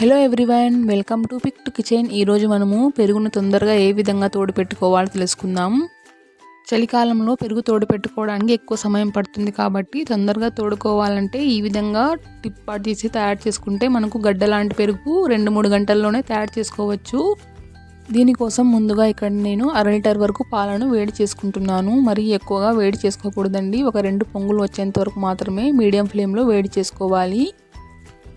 Hello everyone welcome to pick to kitchen. ఈరోజు మనము పెరుగును తొందరగా ఏ విధంగా తోడు పెట్టుకోవాలో తెలుసుకుందాం. చలికాలంలో పెరుగు తోడు పెట్టుకోవడానికి ఎక్కువ సమయం పడుతుంది కాబట్టి తొందరగా తోడుకోవాలంటే ఈ విధంగా టిప్పాటు చేసి తయారు చేసుకుంటే మనకు గడ్డ లాంటి పెరుగు రెండు మూడు గంటల్లోనే తయారు చేసుకోవచ్చు. దీనికోసం ముందుగా ఇక్కడ నేను అర లీటర్ వరకు పాలను వేడి చేసుకుంటున్నాను. మరి ఎక్కువగా వేడి చేసుకోకూడదండి. ఒక రెండు పొంగులు వచ్చేంత వరకు మాత్రమే మీడియం ఫ్లేమ్లో వేడి చేసుకోవాలి.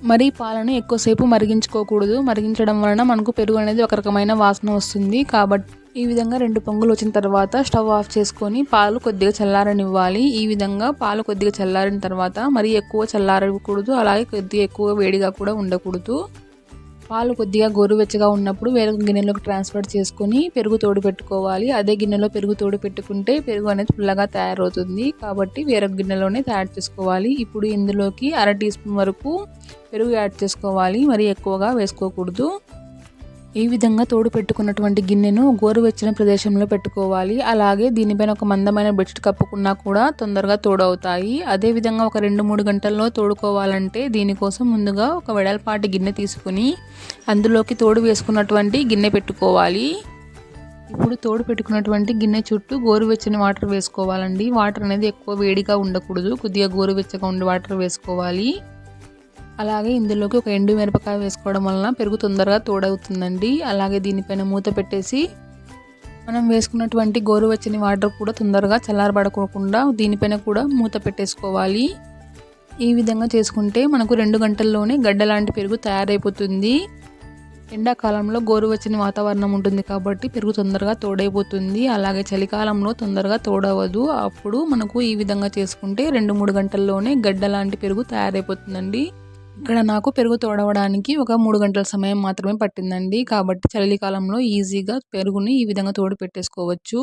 మరి పాలను ఎక్కువసేపు మరిగించుకోకూడదు. మరిగించడం వలన మనకు పెరుగు అనేది ఒక రకమైన వాసన వస్తుంది. కాబట్టి ఈ విధంగా రెండు పొంగులు వచ్చిన తర్వాత స్టవ్ ఆఫ్ చేసుకొని పాలు కొద్దిగా చల్లారనివ్వాలి. ఈ విధంగా పాలు కొద్దిగా చల్లారిన తర్వాత మరి ఎక్కువ చల్లారకూడదు. అలాగే కొద్దిగా ఎక్కువ వేడిగా కూడా ఉండకూడదు. పాలు కొద్దిగా గోరువెచ్చగా ఉన్నప్పుడు వేరొక గిన్నెలోకి ట్రాన్స్ఫర్ చేసుకొని పెరుగు తోడు పెట్టుకోవాలి. అదే గిన్నెలో పెరుగు తోడు పెట్టుకుంటే పెరుగు అనేది పుల్లగా తయారవుతుంది. కాబట్టి వేరొక గిన్నెలోనే తయారు చేసుకోవాలి. ఇప్పుడు ఇందులోకి అర టీ స్పూన్ వరకు పెరుగు యాడ్ చేసుకోవాలి. మరి ఎక్కువగా వేసుకోకూడదు. ఈ విధంగా తోడు పెట్టుకున్నటువంటి గిన్నెను గోరువెచ్చని ప్రదేశంలో పెట్టుకోవాలి. అలాగే దీనిపైన ఒక మందమైన బెడ్షీట్ కప్పుకున్నా కూడా తొందరగా తోడవుతాయి. అదేవిధంగా ఒక రెండు మూడు గంటల్లో తోడుకోవాలంటే దీనికోసం ముందుగా ఒక వెడల్పాటి గిన్నె తీసుకుని అందులోకి తోడు వేసుకున్నటువంటి గిన్నె పెట్టుకోవాలి. ఇప్పుడు తోడు పెట్టుకున్నటువంటి గిన్నె చుట్టూ గోరువెచ్చని వాటర్ వేసుకోవాలండి. వాటర్ అనేది ఎక్కువ వేడిగా ఉండకూడదు. కొద్దిగా గోరువెచ్చగా ఉండే వాటర్ వేసుకోవాలి. అలాగే ఇందులోకి ఒక ఎండు మిరపకాయ వేసుకోవడం వలన పెరుగు తొందరగా తోడవుతుందండి. అలాగే దీనిపైన మూత పెట్టేసి మనం వేసుకున్నటువంటి గోరువెచ్చని వాటర్ కూడా తొందరగా చల్లారబడకోకుండా దీనిపైన కూడా మూత పెట్టేసుకోవాలి. ఈ విధంగా చేసుకుంటే మనకు రెండు గంటల్లోనే గడ్డ లాంటి పెరుగు తయారైపోతుంది. ఎండాకాలంలో గోరువెచ్చని వాతావరణం ఉంటుంది కాబట్టి పెరుగు తొందరగా తోడైపోతుంది. అలాగే చలికాలంలో తొందరగా తోడవదు. అప్పుడు మనకు ఈ విధంగా చేసుకుంటే రెండు మూడు గంటల్లోనే గడ్డ లాంటి పెరుగు తయారైపోతుందండి. ఇక్కడ నాకు పెరుగు తోడవడానికి ఒక మూడు గంటల సమయం మాత్రమే పట్టిందండి. కాబట్టి చలికాలంలో ఈజీగా పెరుగుని ఈ విధంగా తోడు పెట్టేసుకోవచ్చు.